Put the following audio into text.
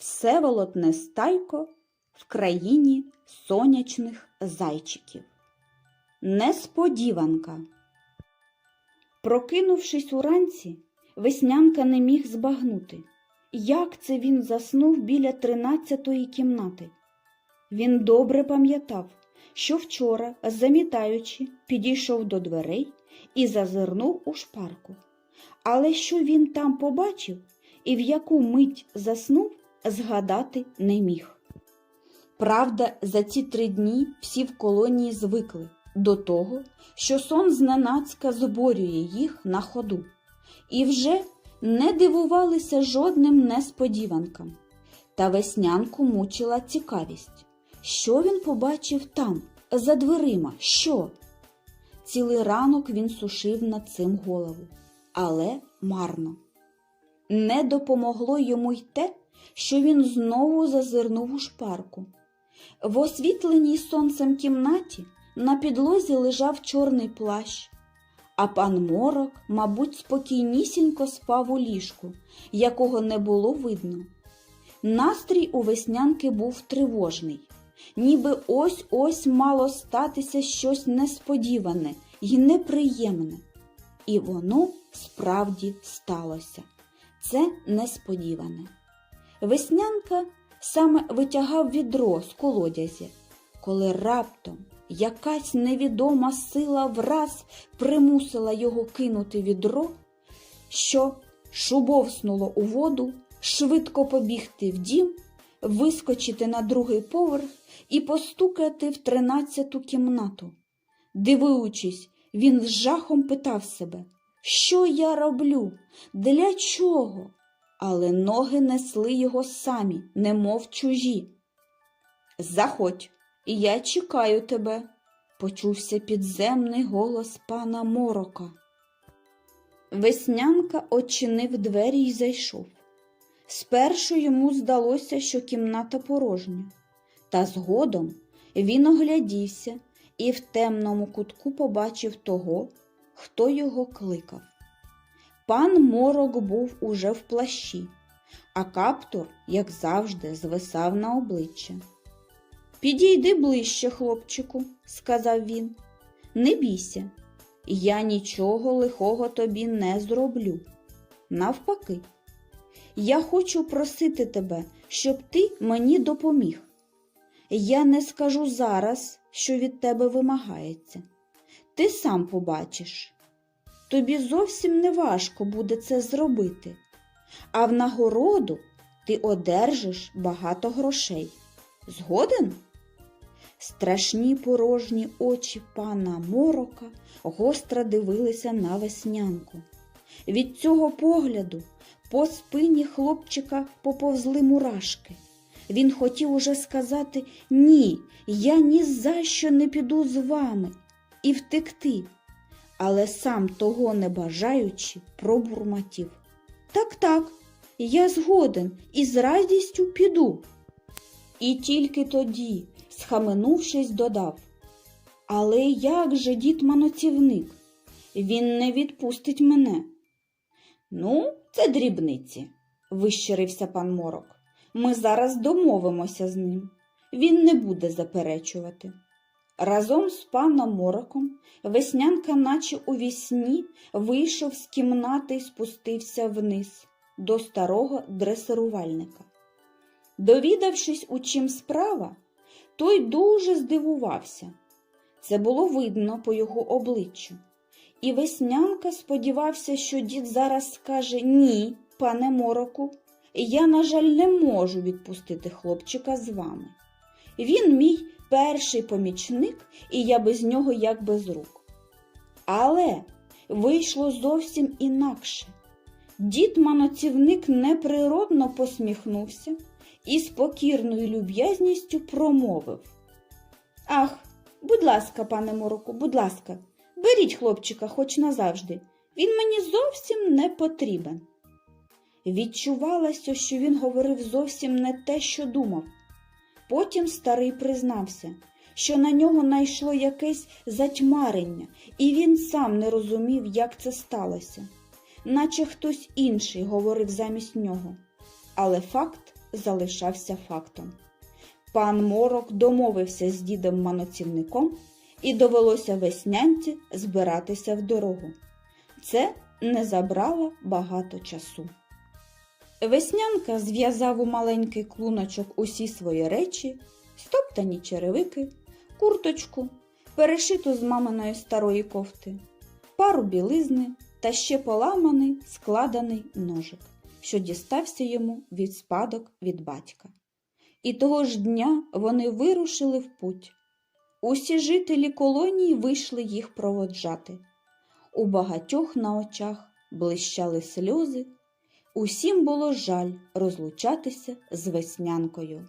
Всеволод Нестайко в країні сонячних зайчиків. Несподіванка. Прокинувшись уранці, веснянка не міг збагнути, як це він заснув біля тринадцятої кімнати. Він добре пам'ятав, що вчора, замітаючи, підійшов до дверей і зазирнув у шпарку. Але що він там побачив і в яку мить заснув, згадати не міг. Правда, за ці три дні всі в колонії звикли до того, що сон зненацька зборює їх на ходу, і вже не дивувалися жодним несподіванкам. Та веснянку мучила цікавість. Що він побачив там, за дверима? Що? Цілий ранок він сушив над цим голову, але марно. Не допомогло йому й те, що він знову зазирнув у шпарку. В освітленій сонцем кімнаті на підлозі лежав чорний плащ, а пан Морок, мабуть, спокійнісінько спав у ліжку, якого не було видно. Настрій у веснянки був тривожний, ніби ось-ось мало статися щось несподіване і неприємне. І воно справді сталося. Це несподіване. Веснянка саме витягав відро з колодязя, коли раптом якась невідома сила враз примусила його кинути відро, що шубовснуло у воду, швидко побігти в дім, вискочити на другий поверх і постукати в тринадцяту кімнату. Дивуючись, він з жахом питав себе, що я роблю, для чого? Але ноги несли його самі, немов чужі. Заходь, і я чекаю тебе, почувся підземний голос пана Морока. Веснянка очинив двері і зайшов. Спершу йому здалося, що кімната порожня, та згодом він оглядівся і в темному кутку побачив того, хто його кликав. Пан Морок був уже в плащі, а каптур, як завжди, звисав на обличчя. Підійди ближче, хлопчику, сказав він. Не бійся, я нічого лихого тобі не зроблю. Навпаки, я хочу просити тебе, щоб ти мені допоміг. Я не скажу зараз, що від тебе вимагається. Ти сам побачиш. Тобі зовсім не важко буде це зробити, а в нагороду ти одержиш багато грошей. Згоден? Страшні порожні очі пана Морока гостро дивилися на веснянку. Від цього погляду по спині хлопчика поповзли мурашки. Він хотів уже сказати ні, я ні за що не піду з вами і втекти, але сам того не бажаючи, пробурмотів. Так, так, я згоден і з радістю піду. І тільки тоді, схаменувшись, додав Але як же дід манотівник? Він не відпустить мене. Ну, це дрібниці, вищирився пан Морок. Ми зараз домовимося з ним. Він не буде заперечувати. Разом з паном Мороком веснянка, наче у вісні, вийшов з кімнати і спустився вниз до старого дресирувальника. Довідавшись, у чим справа, той дуже здивувався. Це було видно по його обличчю. І веснянка сподівався, що дід зараз скаже Ні, пане мороку, я, на жаль, не можу відпустити хлопчика з вами. Він мій перший помічник, і я без нього як без рук. Але вийшло зовсім інакше. Дід маноцівник неприродно посміхнувся і з покірною люб'язністю промовив Ах, будь ласка, пане мороку, будь ласка, беріть хлопчика хоч назавжди. Він мені зовсім не потрібен. Відчувалося, що він говорив зовсім не те, що думав. Потім старий признався, що на нього найшло якесь затьмарення, і він сам не розумів, як це сталося, наче хтось інший говорив замість нього. Але факт залишався фактом. Пан Морок домовився з дідом маноцівником і довелося веснянці збиратися в дорогу. Це не забрало багато часу. Веснянка зв'язав у маленький клуночок усі свої речі, стоптані черевики, курточку, перешиту з маминої старої кофти, пару білизни та ще поламаний складений ножик, що дістався йому від спадок від батька. І того ж дня вони вирушили в путь. Усі жителі колонії вийшли їх проводжати. У багатьох на очах блищали сльози, усім було жаль розлучатися з веснянкою.